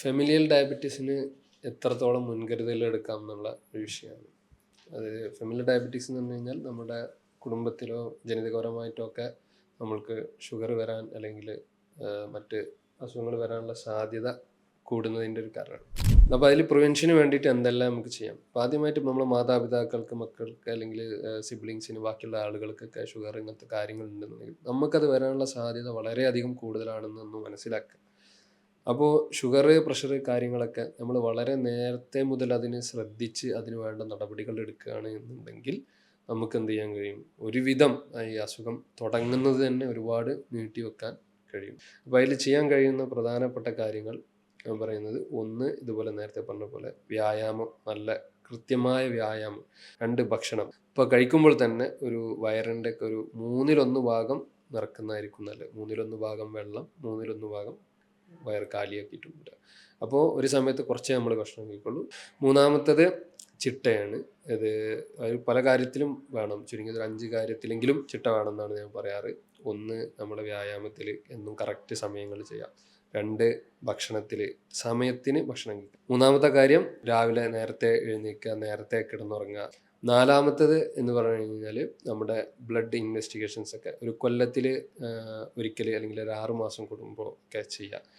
Familial ഡയബറ്റീസിന് എത്രത്തോളം മുൻകരുതൽ എടുക്കാം എന്നുള്ള ഒരു വിഷയമാണ്. അത് ഫെമിലിയൽ ഡയബറ്റീസ് എന്ന് പറഞ്ഞു കഴിഞ്ഞാൽ നമ്മുടെ കുടുംബത്തിലോ ജനിതകപരമായിട്ടോ ഒക്കെ നമ്മൾക്ക് ഷുഗർ വരാൻ അല്ലെങ്കിൽ മറ്റ് അസുഖങ്ങൾ വരാനുള്ള സാധ്യത കൂടുന്നതിന്റെ ഒരു കാരണമാണ്. അപ്പോൾ അതിൽ പ്രിവെൻഷന് വേണ്ടിയിട്ട് എന്തെല്ലാം നമുക്ക് ചെയ്യാം? അപ്പോൾ ആദ്യമായിട്ട് നമ്മൾ മാതാപിതാക്കൾക്ക് മക്കൾക്ക് അല്ലെങ്കിൽ സിബ്ലിങ്സിന് ബാക്കിയുള്ള ആളുകൾക്കൊക്കെ ഷുഗർ ഇങ്ങനത്തെ കാര്യങ്ങൾ ഉണ്ടെന്നുണ്ടെങ്കിൽ നമുക്കത് വരാനുള്ള സാധ്യത വളരെയധികം കൂടുതലാണെന്ന് ഒന്ന് മനസ്സിലാക്കുക. അപ്പോൾ ഷുഗർ പ്രഷർ കാര്യങ്ങളൊക്കെ നമ്മൾ വളരെ നേരത്തെ മുതൽ അതിന് ശ്രദ്ധിച്ച് അതിന് വേണ്ട നടപടികൾ എടുക്കുകയാണ് എന്നുണ്ടെങ്കിൽ നമുക്ക് എന്ത് ചെയ്യാൻ കഴിയും? ഒരുവിധം ഈ അസുഖം തുടങ്ങുന്നത് തന്നെ ഒരുപാട് നീട്ടി വെക്കാൻ കഴിയും. അപ്പോൾ അതിൽ ചെയ്യാൻ കഴിയുന്ന പ്രധാനപ്പെട്ട കാര്യങ്ങൾ ഞാൻ പറയുന്നത് ഒന്ന് ഇതുപോലെ നേരത്തെ പറഞ്ഞ പോലെ വ്യായാമം നല്ല കൃത്യമായ വ്യായാമം രണ്ട് ഭക്ഷണം. ഇപ്പോൾ കഴിക്കുമ്പോൾ തന്നെ ഒരു വയറിന്റെ ഒരു മൂന്നിലൊന്ന് ഭാഗം നിറക്കുന്നതായിരിക്കും നല്ലത്. മൂന്നിലൊന്ന് ഭാഗം വെള്ളം മൂന്നിലൊന്ന് ഭാഗം വയർ കാലിയാക്കിയിട്ടുണ്ട് അപ്പോൾ ഒരു സമയത്ത് കുറച്ചേ നമ്മൾ ഭക്ഷണം കഴിക്കുള്ളൂ. മൂന്നാമത്തത് ചിട്ടയാണ്. അത് പല കാര്യത്തിലും വേണം. ചുരുങ്ങിയത് ഒരു അഞ്ച് കാര്യത്തിലെങ്കിലും ചിട്ട വേണമെന്നാണ് ഞാൻ പറയാറ്. ഒന്ന് നമ്മുടെ വ്യായാമത്തിൽ എന്നും കറക്റ്റ് സമയങ്ങൾ ചെയ്യാം. രണ്ട് ഭക്ഷണത്തിൽ സമയത്തിന് ഭക്ഷണം കഴിക്കുക മൂന്നാമത്തെ കാര്യം രാവിലെ നേരത്തെ എഴുന്നേൽക്കുക നേരത്തെ കിടന്നുറങ്ങുക. നാലാമത്തത് എന്ന് പറഞ്ഞു കഴിഞ്ഞാൽ നമ്മുടെ ബ്ലഡ് ഇൻവെസ്റ്റിഗേഷൻസ് ഒക്കെ ഒരു കൊല്ലത്തിൽ ഒരിക്കൽ അല്ലെങ്കിൽ ഒരു ആറ് മാസം കൂടുമ്പോൾ ഒക്കെ ചെയ്യുക